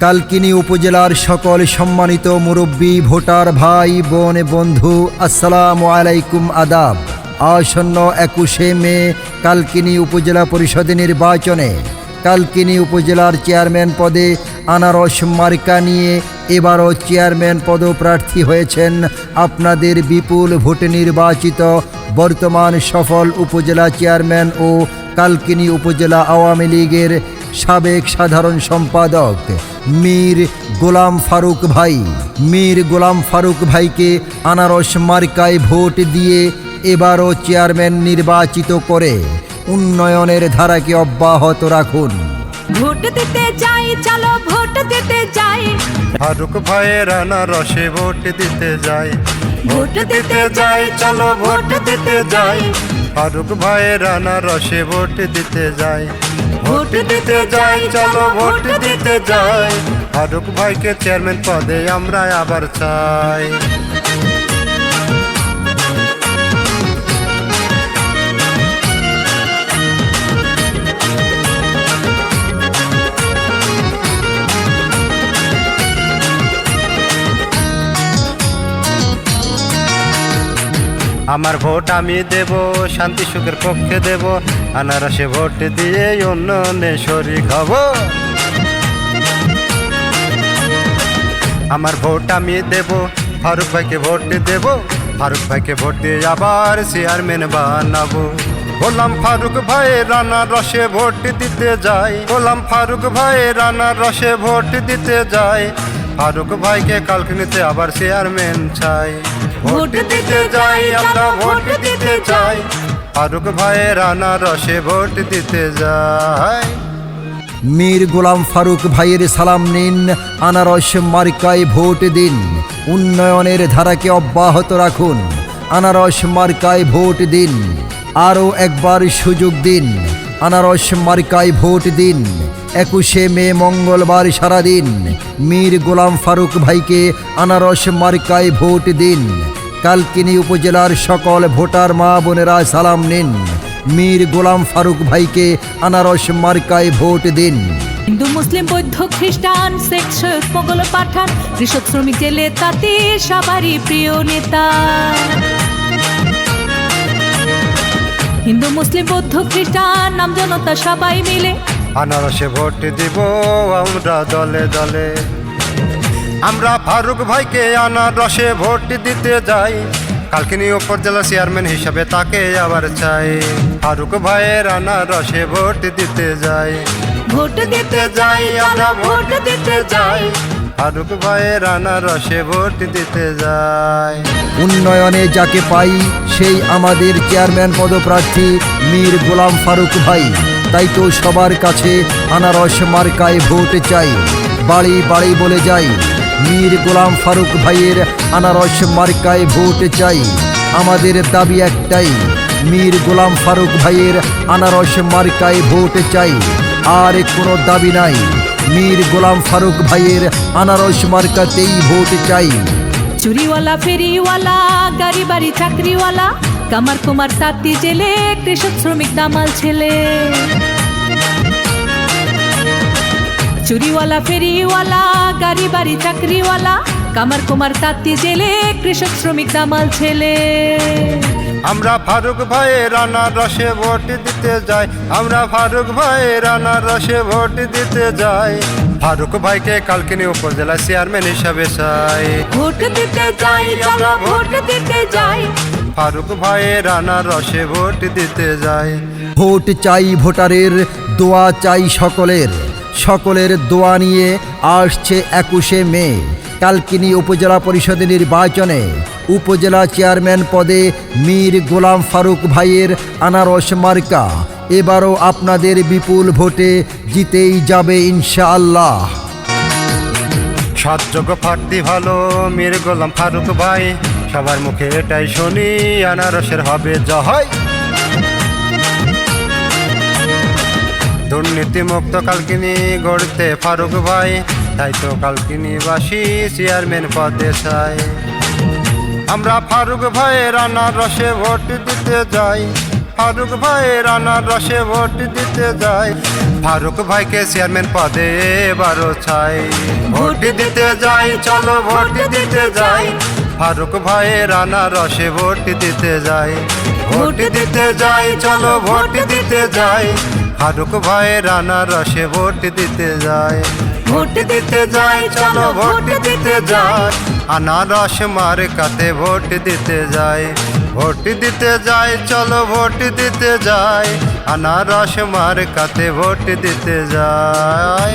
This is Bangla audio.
কালকিনি উপজেলার সকল সম্মানিত মুরব্বী, ভোটার ভাই, বোন, বন্ধু, আসসালামু আলাইকুম আদাব। আসন্ন একুশে মে কালকিনি উপজেলা পরিষদ নির্বাচনে কালকিনি উপজেলার চেয়ারম্যান পদে আনারস মার্কা নিয়ে এবারও চেয়ারম্যান পদপ্রার্থী হয়েছেন আপনাদের বিপুল ভোটে নির্বাচিত বর্তমান সফল উপজেলা চেয়ারম্যান ও কালকিনি উপজেলা আওয়ামী লীগের সাবেক সাধারণ সম্পাদক মীর গোলাম ফারুক ভাই। মীর গোলাম ফারুক ভাইকে আনারস মার্কায় ভোট দিয়ে এবারও চেয়ারম্যান নির্বাচিত করে। উন্নয়নের ধারাকে অব্যাহত রাখুন। ভোট দিতে যাই চলো ভোট দিতে যাই ফারুক ভাইয়ের রসে ভোট দিতে যাই ভোট দিতে যাই চলো ভোট দিতে যাই ফারুক ভাইয়ের রসে ভোট দিতে যাই ভোট দিতে যাই চলো ভোট দিতে যাই ফারুক ভাইকে চেয়ারম্যান পদে আমরা আবার চাই। আমার ভোট আমি দেব, শান্তি সুখের পক্ষে দেব। আনারসে ভোট দিয়ে উন্নয়নে শরিক হব। আমার ভোট আমি দেব, ফারুক ভাইকে ভোট দেব। ফারুক ভাইকে ভোট দিয়ে আবার চেয়ারম্যান বানাবো। গোলাম ফারুক ভাই রানা রসে ভোট দিতে যাই। গোলাম ফারুক ভাই রানা রসে ভোট দিতে যাই। ফারুক ভাইকে কালকিনিতে আবার চেয়ারম্যান চাই। ভোট দিতে যাই আমরা ভোট দিতে যাই ফারুক ভাই রানা রসে ভোট দিতে যাই মীর গোলাম ফারুক ভাইয়ের সালাম নিন আনারস মার্কায় ভোট দিন। উন্নয়নের ধারাকে অব্যাহত রাখুন আনারস মার্কায় ভোট দিন। আরও একবার সুযোগ দিন আনারস মার্কায় ভোট দিন। একুশে মে মঙ্গলবার সারাদিন। মীর গোলাম ফারুক ভাইকে আনারস মার্কায় ভোট দিন। কালকিনি উপজেলার সকল ভোটার মা বোনেরা সালাম নিন। মীর গোলাম ফারুক ভাইকে আনারস মার্কায় ভোট দিন। হিন্দু, মুসলিম, বৌদ্ধ, খ্রিস্টান পাঠান, কৃষক, শ্রমিক, জেলে, তাতে, সবারই প্রিয় নেতা। হিন্দু মুসলিম বৌদ্ধ খ্রিস্টান নাম জনতা সবাই মিলে। আনারসে ভোট দিব আমরা দলে দলে। আমরা ফারুক ভাইকে আনারসে ভোট দিতে যাই। কালকিনি উপজেলা চেয়ারম্যান হিসাবে তাকে আবার চাই। ফারুক ভাইয়ের আনারসে ভোট দিতে যাই। ভোট দিতে যাই আমরা ভোট দিতে যাই। ফারুক ভাইয়ের আনারসে ভোট দিতে যাই উন্নয়নে যাকে পাই, সেই আমাদের চেয়ারম্যান পদপ্রার্থী মীর গোলাম ফারুক ভাই। তাই তো সবার কাছে আনারস মার্কায় ভোট চাই। বাড়ি বাড়ি বলে যাই, মীর গোলাম ফারুক ভাইয়ের আনারস মার্কায় ভোট চাই। আমাদের দাবি একটাই, মীর গোলাম ফারুক ভাইয়ের আনারস মার্কায় ভোট চাই। আর কোনো দাবি নাই। মীর গোলাম ফারুক ভাইয়ের আনারস মার্কাতেই ভোট চাই। চুরিওয়ালা, ফেরিওয়ালা, গাড়ি বাড়ি, চাকরিওয়ালা, কামার কুমার, তাঁতি, জেলে, কৃষক, শ্রমিক, দামাল ছেলে। চুরিওয়ালা, ফেরিওয়ালা, গাড়ি বাড়ি, চাকরিওয়ালা, কামার কুমার, তাঁতি, জেলে, কৃষক, শ্রমিক, দামাল ছেলে। আমরা ফারুক ভাইয়ের আনারসে ভোট দিতে যাই। আমরা ফারুক ভাইয়ের আনারসে ভোট দিতে যাই। ফারুক ভাইকে কালকিনি উপজেলা চেয়ারম্যান হিসাবে চাই। ভোট দিতে যাই চলো ভোট দিতে যাই। ফারুক ভাইয়ের আনারসে ভোট দিতে যাই। ভোট চাই ভোটারের দোয়া চাই সকলের। সকলের দোয়া নিয়ে আসছে একুশে মে। কালকিনি উপজেলা পরিষদ নির্বাচনে উপজেলা চেয়ারম্যান পদে মীর গোলাম ফারুক ভাইয়ের আনারস মার্কা। এবারও আপনাদের বিপুল ভোটে জিতেই যাবে ইনশাআল্লাহ। সৎযোগ্য প্রার্থী ভালো, মীর গোলাম ফারুক ভাই। সবার মুখে এটাই শুনি, আনারসের হবে জয়। দুর্নীতি মুক্ত কালকিনি গড়তে ফারুক ভাই, তাই তো কালকিনি কালকিনিবাসী চেয়ারম্যান পদে চাই। আমরা ফারুক ভাইয়ের আনারসে ভোট দিতে যাই, ফারুক ভাই রানার রসে ভোট দিতে যাই। ফারুক ভাইকে চেয়ারম্যান পদে এবারও চাই। ভোট দিতে যাই, চলো ভোট দিতে যাই। ফারুক ভাই রানা রসে ভোট দিতে যাই। ভোট দিতে যাই, চলো ভোট দিতে যাই। ফারুক ভাই রানা রসে ভোট দিতে যায়। ভোট দিতে যায় চলো ভোট দিতে যায়। আনারস মার কাতে ভোট দিতে যায়। ভোট দিতে যায় চলো ভোট দিতে যায়। আনারস মার কাতে ভোট দিতে যাই